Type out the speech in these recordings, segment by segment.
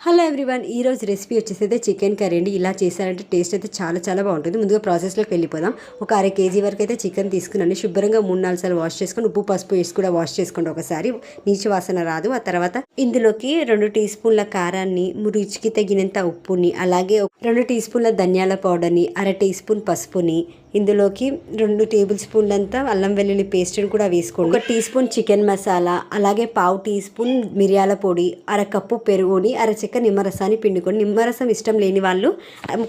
Hello everyone ఈ రోజు recipe వచ్చేసి అయితే చికెన్ కర్రీ అండి. ఇలా చేశారంటే టేస్ట్ అయితే చాలా చాలా బాగుంటుంది. ముందుగా ప్రాసెస్లోకి వెళ్ళిపోదాం. ఒక అర కేజీ వరకు అయితే చికెన్ తీసుకున్నాను. శుభ్రంగా మూడు నాలుగు సార్లు వాష్ చేసుకొని ఉప్పు పసుపు వేసి కూడా వాష్ చేసుకోండి ఒకసారి. నీచు వాసన రాదు. ఆ తర్వాత ఇందులోకి రెండు టీ స్పూన్ల కారాన్ని రుచికి తగినంత ఉప్పుని అలాగే రెండు టీ స్పూన్ల ధనియాల పౌడర్ని అర టీ స్పూన్ పసుపుని ఇందులోకి రెండు టేబుల్ స్పూన్లంతా అల్లం వెల్లుల్లి పేస్ట్ని కూడా వేసుకోండి. ఒక టీ స్పూన్ చికెన్ మసాలా అలాగే పావు టీ స్పూన్ మిరియాల పొడి అర కప్పు పెరుగుని అర చెక్క నిమ్మరసాన్ని పిండుకొని నిమ్మరసం ఇష్టం లేని వాళ్ళు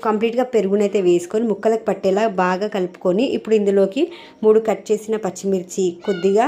కంప్లీట్గా పెరుగునైతే వేసుకొని ముక్కలకు పట్టేలా బాగా కలుపుకొని ఇప్పుడు ఇందులోకి మూడు కట్ చేసిన పచ్చిమిర్చి కొద్దిగా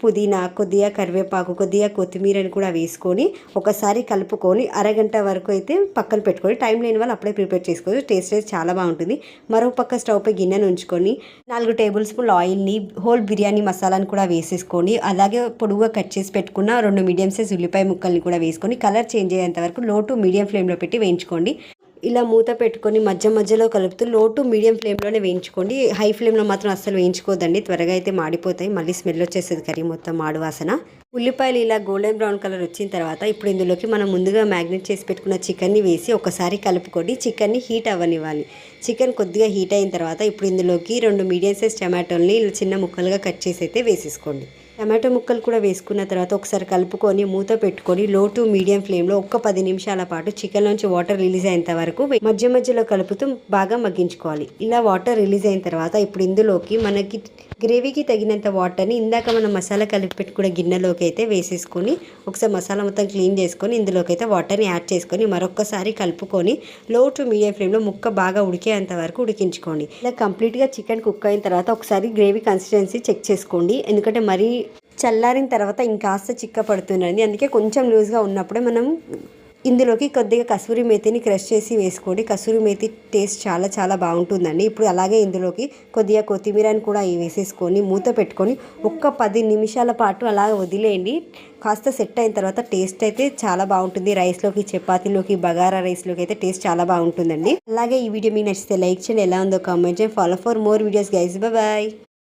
పుదీనా కొద్దిగా కరివేపాకు కొద్దిగా కొత్తిమీరని కూడా వేసుకొని ఒకసారి కలుపుకొని అరగంట వరకు అయితే పక్కన పెట్టుకొని టైం లేని వాళ్ళు అప్పుడే ప్రిపేర్ చేసుకోవచ్చు. టేస్ట్ అయితే చాలా బాగుంటుంది. మరో పక్క స్టవ్ పై గిన్నెను ఉంచుకొని నాలుగు టేబుల్ స్పూన్ ఆయిల్ని హోల్ బిర్యానీ మసాలాని కూడా వేసేసుకొని అలాగే పొడుగుగా కట్ చేసి పెట్టుకున్న రెండు మీడియం సైజ్ ఉల్లిపాయ ముక్కల్ని కూడా వేసుకొని కలర్ చేంజ్ అయ్యేంత వరకు లో టు మీడియం ఫ్లేమ్లో పెట్టి వేయించుకోండి. ఇలా మూత పెట్టుకొని మధ్య మధ్యలో కలుపుతూ లో టు మీడియం ఫ్లేమ్లోనే వేయించుకోండి. హై ఫ్లేమ్లో మాత్రం అస్సలు వేయించుకోదండి. త్వరగా అయితే మాడిపోతాయి. మళ్ళీ స్మెల్ వచ్చేస్తుంది కర్రీ మొత్తం మాడు వాసన. ఉల్లిపాయలు ఇలా గోల్డెన్ బ్రౌన్ కలర్ వచ్చిన తర్వాత ఇప్పుడు ఇందులోకి మనం ముందుగా మ్యాగ్నెట్ చేసి పెట్టుకున్న చికెన్ని వేసి ఒకసారి కలుపుకొని చికెన్ని హీట్ అవ్వనివ్వాలి. చికెన్ కొద్దిగా హీట్ అయిన తర్వాత ఇప్పుడు ఇందులోకి రెండు మీడియం సైజ్ టమాటోల్ని ఇలా చిన్న ముక్కలుగా కట్ చేసి అయితే వేసేసుకోండి. టమాటో ముక్కలు కూడా వేసుకున్న తర్వాత ఒకసారి కలుపుకొని మూత పెట్టుకొని లో టు మీడియం ఫ్లేమ్లో ఒక్క పది నిమిషాల పాటు చికెన్ నుంచి వాటర్ రిలీజ్ అయ్యేంత వరకు మధ్య మధ్యలో కలుపుతూ బాగా మగ్గించుకోవాలి. ఇలా వాటర్ రిలీజ్ అయిన తర్వాత ఇప్పుడు ఇందులోకి మనకి గ్రేవీకి తగినంత వాటర్ని ఇందాక మనం మసాలా కలిపి పెట్టుకున్న గిన్నెలోకి అయితే వేసేసుకొని ఒకసారి మసాలా మొత్తం క్లీన్ చేసుకొని ఇందులోకి అయితే వాటర్ని యాడ్ చేసుకొని మరొకసారి కలుపుకొని లో టు మీడియం ఫ్లేమ్లో ముక్క బాగా ఉడికేంత వరకు ఉడికించుకోండి. ఇలా కంప్లీట్గా చికెన్ కుక్ అయిన తర్వాత ఒకసారి గ్రేవీ కన్సిస్టెన్సీ చెక్ చేసుకోండి. ఎందుకంటే మరీ చల్లారిన తర్వాత ఇంకాస్త చిక్క పడుతుందండి అందుకే కొంచెం లూజ్గా ఉన్నప్పుడే మనం ఇందులోకి కొద్దిగా కసూరి మేతిని క్రష్ చేసి వేసుకోండి. కసూరి మేతి టేస్ట్ చాలా చాలా బాగుంటుందండి. ఇప్పుడు అలాగే ఇందులోకి కొద్దిగా కొత్తిమీరని కూడా వేసేసుకొని మూత పెట్టుకొని ఒక్క పది నిమిషాల పాటు అలా వదిలేయండి. కాస్త సెట్ అయిన తర్వాత టేస్ట్ అయితే చాలా బాగుంటుంది. రైస్లోకి చపాతీలోకి బగారా రైస్లోకి అయితే టేస్ట్ చాలా బాగుంటుందండి. అలాగే ఈ వీడియో మీకు నచ్చితే లైక్ చేయండి. ఎలా ఉందో కామెంట్ చేయండి. Follow for more videos guys bye